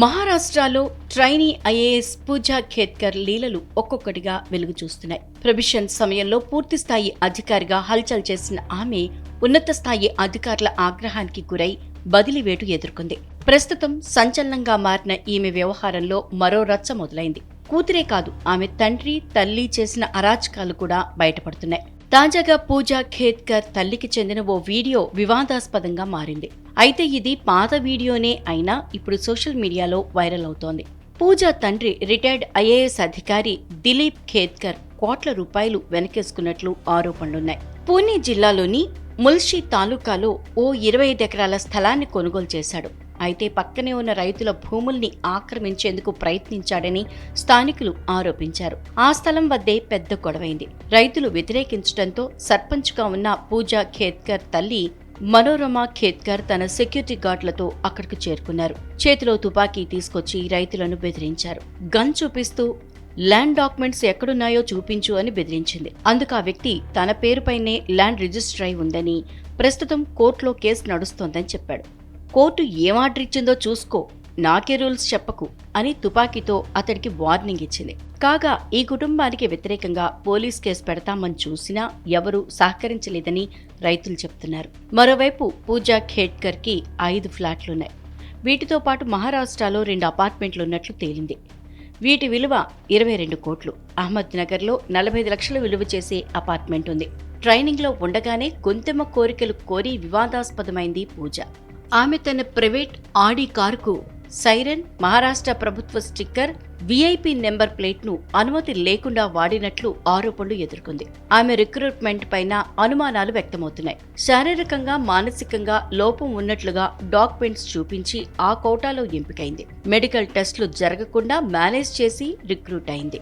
మహారాష్ట్రలో trainee IAS పూజా ఖేత్కర్ లీలలు ఒక్కొక్కటిగా వెలుగు చూస్తున్నాయి ప్రొబిషన్ సమయంలో పూర్తి స్థాయి అధికారిగా హల్చల్ చేసిన ఆమె ఉన్నత స్థాయి అధికారుల ఆగ్రహానికి గురై బదిలీవేటు ఎదుర్కొంది. ప్రస్తుతం సంచలనంగా మారిన ఈమె వ్యవహారంలో మరో రచ్చ మొదలైంది. కూతురే కాదు ఆమె తండ్రి తల్లి చేసిన అరాచకాలు కూడా బయటపడుతున్నాయి. తాజాగా పూజా ఖేత్కర్ తల్లికి చెందిన ఓ వీడియో వివాదాస్పదంగా మారింది. అయితే ఇది పాత వీడియోనే అయినా ఇప్పుడు సోషల్ మీడియాలో వైరల్ అవుతోంది. పూజా తండ్రి రిటైర్డ్ ఐఏఎస్ అధికారి దిలీప్ ఖేత్కర్ కోట్ల రూపాయలు వెనకేసుకున్నట్లు ఆరోపణలున్నాయి. పూణే జిల్లాలోని ముల్షి తాలూకాలో ఓ ఇరవై ఐదు ఎకరాల స్థలాన్ని కొనుగోలు చేశాడు. అయితే పక్కనే ఉన్న రైతుల భూముల్ని ఆక్రమించేందుకు ప్రయత్నించాడని స్థానికులు ఆరోపించారు. ఆ స్థలం వద్దే పెద్ద గొడవైంది. రైతులు వ్యతిరేకించడంతో సర్పంచ్గా ఉన్న పూజా ఖేత్కర్ తల్లి మనోరమ ఖేత్కర్ తన సెక్యూరిటీ గార్డులతో అక్కడికి చేరుకున్నారు. చేతిలో తుపాకీ తీసుకొచ్చి రైతులను బెదిరించారు. గన్ చూపిస్తూ ల్యాండ్ డాక్యుమెంట్స్ ఎక్కడున్నాయో చూపించు అని బెదిరించింది. అందుకు ఆ వ్యక్తి తన పేరుపైనే ల్యాండ్ రిజిస్టర్ అయి ఉందని ప్రస్తుతం కోర్టులో కేసు నడుస్తోందని చెప్పాడు. కోర్టు ఏం ఆర్డర్ ఇచ్చిందో చూసుకో. నాకే రూల్స్ చెప్పకు అని తుపాకీతో అతడికి వార్నింగ్ ఇచ్చింది. కాగా ఈ కుటుంబానికి వ్యతిరేకంగా పోలీస్ కేసు పెడతామని చూసినా ఎవరూ సహకరించలేదని రైతులు చెప్తున్నారు. మరోవైపు పూజా ఖేడ్కర్కి ఐదు ఫ్లాట్లున్నాయి. వీటితో పాటు మహారాష్ట్రలో రెండు అపార్ట్మెంట్లు ఉన్నట్లు తేలింది. వీటి విలువ ఇరవై రెండు కోట్లు. అహ్మద్ నగర్లో నలభై ఐదు లక్షల విలువ చేసే అపార్ట్మెంట్ ఉంది. ట్రైనింగ్లో ఉండగానే గొంతెమ్మ కోరికలు కోరి వివాదాస్పదమైంది పూజ. ఆమె తన ప్రైవేట్ ఆడి కారుకు సైరన్ మహారాష్ట్ర ప్రభుత్వ స్టిక్కర్ విఐపి నెంబర్ ప్లేట్ను అనుమతి లేకుండా వాడినట్లు ఆరోపణలు ఎదుర్కొంది. ఆమె రిక్రూట్మెంట్ పైన అనుమానాలు వ్యక్తమవుతున్నాయి. శారీరకంగా మానసికంగా లోపం ఉన్నట్లుగా డాక్యుమెంట్స్ చూపించి ఆ కోటాలో ఎంపికైంది. మెడికల్ టెస్టులు జరగకుండా మేనేజ్ చేసి రిక్రూట్ అయింది.